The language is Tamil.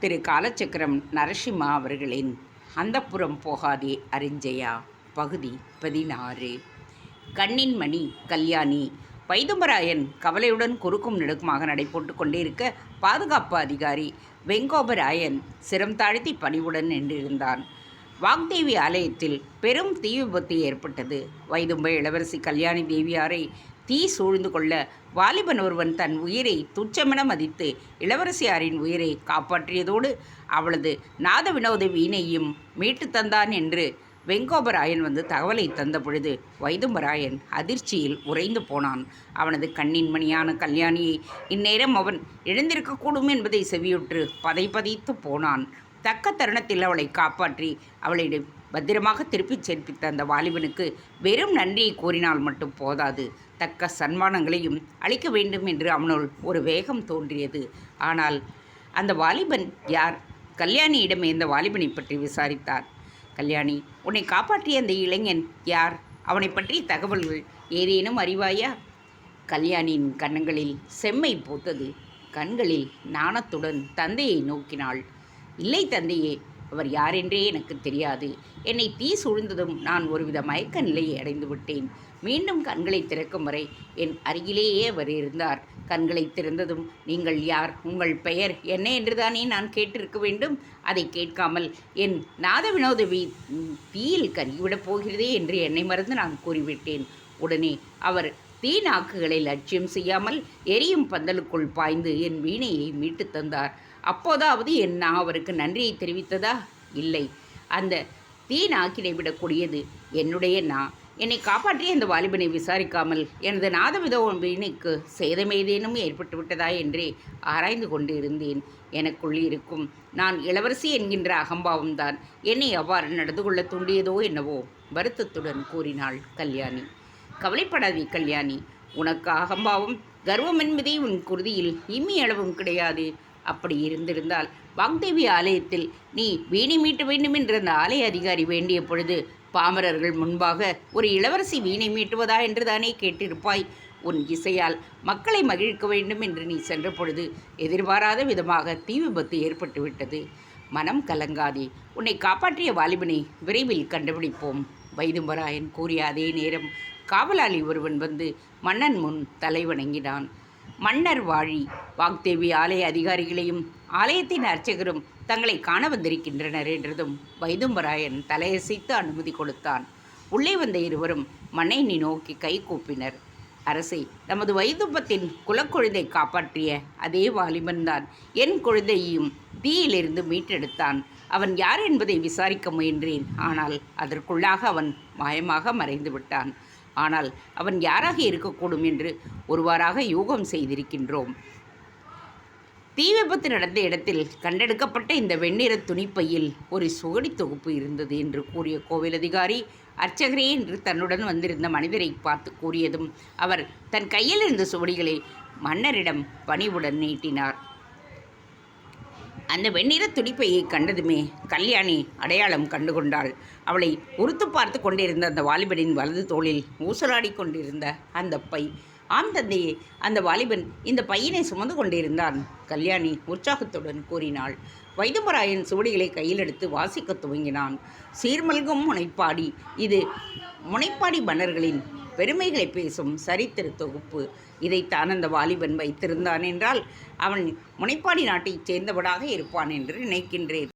திரு காலச்சக்கரம் நரசிம்மா அவர்களின் அந்தப்புறம் போகாதே அரிஞ்சயா பகுதி பதினாறு. கண்ணின் மணி கல்யாணி வைதும்பராயன் கவலையுடன் குறுக்கும் நெடுக்குமாக நடைபோட்டு கொண்டே இருக்க பாதுகாப்பு அதிகாரி வெங்கோபராயன் சிரம் தாழ்த்தி பணிவுடன் நின்றிருந்தான். வாக்தேவி ஆலயத்தில் பெரும் தீ விபத்து ஏற்பட்டது. வைதும்பை இளவரசி கல்யாணி தேவியாரை தீ சூழ்ந்து கொள்ள வாலிபன் ஒருவன் தன் உயிரை துச்சமென மதித்து இளவரசியாரின் உயிரை காப்பாற்றியதோடு அவளது நாத வினோத வீணையும் மீட்டு தந்தான் என்று வெங்கோபராயன் வந்து தகவலை தந்த பொழுது வைதும்பராயன் அதிர்ச்சியில் உறைந்து போனான். அவனது கண்ணின் மணியான கல்யாணியை இந்நேரம் அவன் எழுந்திருக்கக்கூடும் என்பதை செவியுற்று பதை பதைத்து போனான். தக்க தருணத்தில் அவளை காப்பாற்றி அவளிடம் பத்திரமாக திருப்பிச் சேர்ப்பித்த அந்த வாலிபனுக்கு வெறும் நன்றியை கூறினால் மட்டும் போதாது. தக்க சன்மானங்களையும் அளிக்க வேண்டும் என்று அவனுள் ஒரு வேகம் தோன்றியது. ஆனால் அந்த வாலிபன் யார்? கல்யாணியிடம் இந்த வாலிபனை பற்றி விசாரித்தார். கல்யாணி உன்னை காப்பாற்றிய அந்த இளைஞன் யார்? அவனை பற்றிய தகவல்கள் ஏதேனும் அறிவாயா? கல்யாணியின் கன்னங்களில் செம்மை பூத்தது. கண்களில் நாணத்துடன் தந்தையை நோக்கினாள். இல்லை தந்தையே அவர் யாரென்றே எனக்கு தெரியாது. என்னை தீ சூழ்ந்ததும் நான் ஒருவித மயக்க நிலையை அடைந்து விட்டேன் மீண்டும் கண்களை திறக்கும் வரை என் அருகிலேயே அவர் இருந்தார். கண்களை திறந்ததும் நீங்கள் யார்? உங்கள் பெயர் என்ன என்றுதானே நான் கேட்டிருக்க வேண்டும். அதை கேட்காமல் என் நாத வினோத வீ தீயில் கருகிவிடப் போகிறதே என்று என்னை மறந்து நான் கூறிவிட்டேன். உடனே அவர் தீ நாக்குகளை லட்சியம் செய்யாமல் எரியும் பந்தலுக்குள் பாய்ந்து என் வீணையை மீட்டு தந்தார். அப்போதாவது என் நான் அவருக்கு நன்றியை தெரிவித்ததா? இல்லை. அந்த தீ நாக்கினை விடக்கூடியது என்னுடைய நான் என்னை காப்பாற்றிய அந்த வாலிபனை விசாரிக்காமல் எனது நாதவித வீணைக்கு சேதமேதேனும் ஏற்பட்டு விட்டதா என்றே ஆராய்ந்து கொண்டு இருந்தேன் எனக்குள் இருக்கும் நான் இளவரசி என்கின்ற அகம்பாவம்தான் என்னை அவ்வாறு நடந்து கொள்ள தூண்டியதோ என்னவோ வருத்தத்துடன் கூறினாள் கல்யாணி. கவலைப்படாதே கல்யாணி. உனக்கு அகம்பாவம் கர்வம் என்பதே உன் குருதியில் இம்மி அளவும் கிடையாது. அப்படி இருந்திருந்தால் வாக்தேவி ஆலயத்தில் நீ வீணை மீட்ட வேண்டும் அந்த ஆலய அதிகாரி வேண்டிய பொழுது பாமரர்கள் முன்பாக ஒரு இளவரசி வீணை மீட்டுவதா என்று தானே கேட்டிருப்பாய்? உன் இசையால் மக்களை மகிழ்க்க வேண்டும் என்று நீ சென்ற பொழுது எதிர்பாராத விதமாக தீ விபத்து ஏற்பட்டுவிட்டது மனம் கலங்காதே. உன்னை காப்பாற்றிய வாலிபனை விரைவில் கண்டுபிடிப்போம். வைதும்பராயன் கூறிய அதே நேரம் காவலாளி ஒருவன் வந்து மன்னன் முன் தலை வணங்கினான் மன்னர் வாழி. வாக்தேவி ஆலய அதிகாரிகளையும் ஆலயத்தின் அர்ச்சகரும் தங்களை காண வந்திருக்கின்றனர் என்றதும் வைதும்பராயன் தலையசைத்து அனுமதி கொடுத்தான். உள்ளே வந்த இருவரும் மன்னையனை நோக்கி கை கூப்பினர். அரசை நமது வைதுப்பத்தின் குலக்குழந்தை காப்பாற்றிய அதே வாலிபன்தான் என் குழந்தையையும் தீயிலிருந்து மீட்டெடுத்தான். அவன் யார் என்பதை விசாரிக்க முயன்றேன். ஆனால் அதற்குள்ளாக அவன் மாயமாக மறைந்து விட்டான் ஆனால் அவன் யாராக இருக்கக்கூடும் என்று ஒருவாறாக யூகம் செய்திருக்கின்றோம். தீ விபத்து நடந்த இடத்தில் கண்டெடுக்கப்பட்ட இந்த வெண்ணிற துணிப்பையில் ஒரு சுகடி தொகுப்பு இருந்தது என்று கூறிய கோவில் அதிகாரி அர்ச்சகரே என்று தன்னுடன் வந்திருந்த மனிதரை பார்த்து கூறியதும் அவர் தன் கையில் இருந்த சுவடிகளை மன்னரிடம் பணிவுடன் நீட்டினார். அந்த வெண்ணிற துடிப்பையை கண்டதுமே கல்யாணி அடையாளம் கண்டுகொண்டாள். அவளை உறுத்து பார்த்து கொண்டிருந்த அந்த வாலிபனின் வலது தோளில் ஊசலாடி கொண்டிருந்த அந்த பை. ஆம் தந்தையே அந்த வாலிபன் இந்த பையனை சுமந்து கொண்டிருந்தான் கல்யாணி உற்சாகத்துடன் கூறினாள். வைதுமராயன் சுவடிகளை கையில் எடுத்து வாசிக்க துவங்கினான். சீர்மல்கும் முனைப்பாடி இது முனைப்பாடி மன்னர்களின் பெருமைகளை பேசும் சரித்திர தொகுப்பு. இதைத்தான் அந்த வாலிபன் வைத்திருந்தான் என்றால் அவன் முனைப்பாடி நாட்டைச் சேர்ந்தவனாக இருப்பான் என்று நினைக்கின்றேன்.